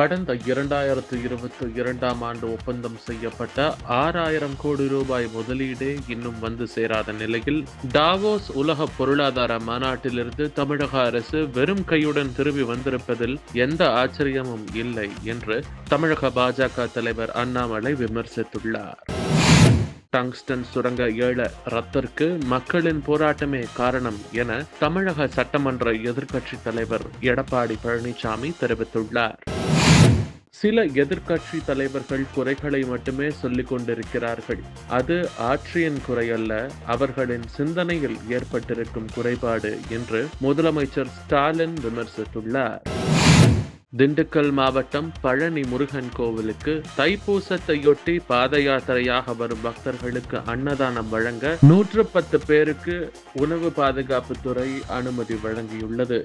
கடந்த இரண்டாயிரத்து இருபத்தி இரண்டாம் ஆண்டு ஒப்பந்தம் செய்யப்பட்ட ஆறாயிரம் கோடி ரூபாய் முதலீடே இன்னும் வந்து சேராத நிலையில் டாவோஸ் உலக பொருளாதார மாநாட்டிலிருந்து தமிழக அரசு வெறும் கையுடன் திரும்பி வந்திருப்பதில் எந்த ஆச்சரியமும் இல்லை என்று தமிழக பாஜக தலைவர் அண்ணாமலை விமர்சித்துள்ளார். டங்ஸ்டன் சுரங்க ஏழ ரத்திற்கு மக்களின் போராட்டமே காரணம் என தமிழக சட்டமன்ற எதிர்க்கட்சித் தலைவர் எடப்பாடி பழனிசாமி தெரிவித்துள்ளார். சில எதிர்க்கட்சி தலைவர்கள் குறைகளை மட்டுமே சொல்லிக் கொண்டிருக்கிறார்கள். அது ஆட்சியின் குறையல்ல அவர்களின் சிந்தனையில் ஏற்பட்டிருக்கும் குறைபாடு என்று முதலமைச்சர் ஸ்டாலின் விமர்சித்துள்ளார். திண்டுக்கல் மாவட்டம் பழனி முருகன் கோவிலுக்கு தைப்பூசத்தையொட்டி பாத யாத்திரையாக வரும் பக்தர்களுக்கு அன்னதானம் வழங்க நூற்று பத்து பேருக்கு உணவு பாதுகாப்புத்துறை அனுமதி வழங்கியுள்ளது.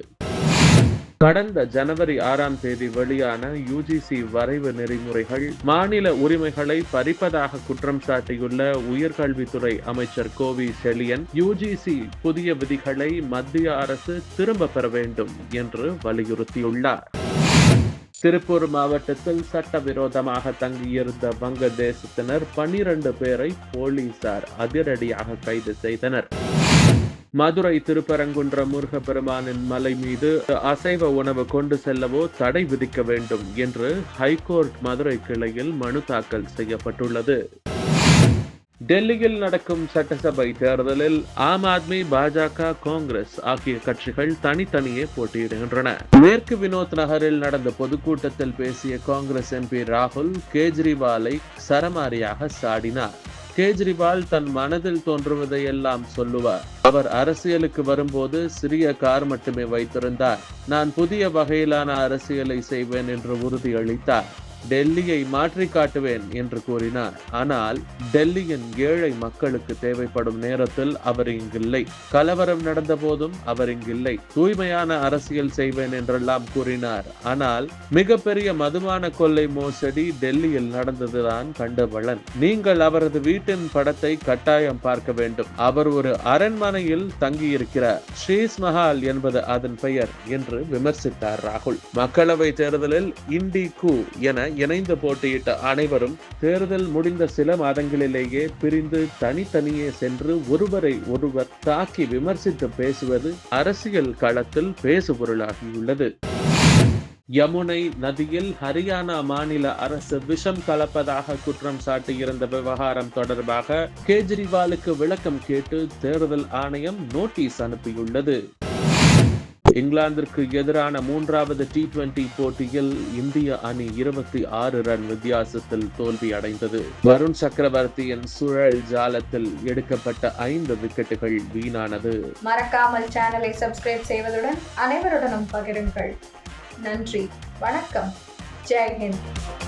கடந்த ஜனவரி ஆறாம் தேதி வெளியான யுஜிசி வரைவு நெறிமுறைகள் மாநில உரிமைகளை பறிப்பதாக குற்றம் சாட்டியுள்ள உயர்கல்வித்துறை அமைச்சர் கோவி செலியன் யுஜிசி புதிய விதிகளை மத்திய அரசு திரும்ப பெற வேண்டும் என்று வலியுறுத்தியுள்ளார். திருப்பூர் மாவட்டத்தில் சட்டவிரோதமாக தங்கியிருந்த வங்கதேசத்தினர் பனிரண்டு பேரை போலீசார் அதிரடியாக கைது செய்தனர். மதுரை திருப்பரங்குன்ற முருகப்பெருமானின் மலை மீது அசைவ உணவு கொண்டு செல்லவோ தடை விதிக்க வேண்டும் என்று ஹைகோர்ட் மதுரை கிளையில் மனு தாக்கல் செய்யப்பட்டுள்ளது. டெல்லியில் நடக்கும் சட்டசபை தேர்தலில் ஆம் ஆத்மி பாஜக காங்கிரஸ் ஆகிய கட்சிகள் தனித்தனியே போட்டியிடுகின்றன. மேற்கு வினோத் நகரில் நடந்த பொதுக்கூட்டத்தில் பேசிய காங்கிரஸ் எம்பி ராகுல் கேஜ்ரிவாலை சரமாரியாக சாடினார். கேஜ்ரிவால் தன் மனதில் தோன்றுவதையெல்லாம் சொல்லுவார். அவர் அரசியலுக்கு வரும்போது சிறிய கார் மட்டுமே வைத்திருந்தார். நான் புதிய வகையிலான அரசியலை செய்வேன் என்று உறுதியளித்தார். டெல்லியை மாற்றி காட்டுவேன் என்று கூறினார். ஆனால் டெல்லியின் ஏழை மக்களுக்கு தேவைப்படும் நேரத்தில் அவர் இங்கில்லை. கலவரம் நடந்த போதும் அவர் இங்கில்லை. தூய்மையான அரசியல் செய்வேன் என்றெல்லாம் கூறினார். ஆனால் மிகப்பெரிய மதுபான கொள்ளை மோசடி டெல்லியில் நடந்ததுதான் கண்டபலன் நீங்கள் அவரது வீட்டின் படத்தை கட்டாயம் பார்க்க வேண்டும். அவர் ஒரு அரண்மனையில் தங்கியிருக்கிறார். ஸ்ரீஸ்மஹால் மஹால் என்பது அதன் பெயர் என்று விமர்சித்தார் ராகுல். மக்களவை தேர்தலில் இண்டி கு என இணைந்து போட்டியிட்ட அனைவரும் தேர்தல் முடிந்த சில மாதங்களிலேயே பிரிந்து தனித்தனியே சென்று ஒருவரை ஒருவர் தாக்கி விமர்சித்து பேசுவது அரசியல் களத்தில் பேசுபொருளாகியுள்ளது. யமுனை நதியில் ஹரியானா மாநில அரசு விஷம் கலப்பதாக குற்றம் சாட்டியிருந்த விவகாரம் தொடர்பாக கேஜ்ரிவாலுக்கு விளக்கம் கேட்டு தேர்தல் ஆணையம் நோட்டீஸ் அனுப்பியுள்ளது. இங்கிலாந்திற்கு எதிரான மூன்றாவது டி டுவெண்டி போட்டியில் இந்திய அணி இருபத்தி ஆறு ரன் வித்தியாசத்தில் தோல்வி அடைந்தது. வருண் சக்கரவர்த்தியின் சுழல் ஜாலத்தில் எடுக்கப்பட்ட ஐந்து விக்கெட்டுகள் வீணானது. மறக்காமல் சேனலை சப்ஸ்கிரைப் செய்வதுடன் அனைவருடனும் பகிருங்கள். நன்றி வணக்கம். ஜெய்ஹிந்த்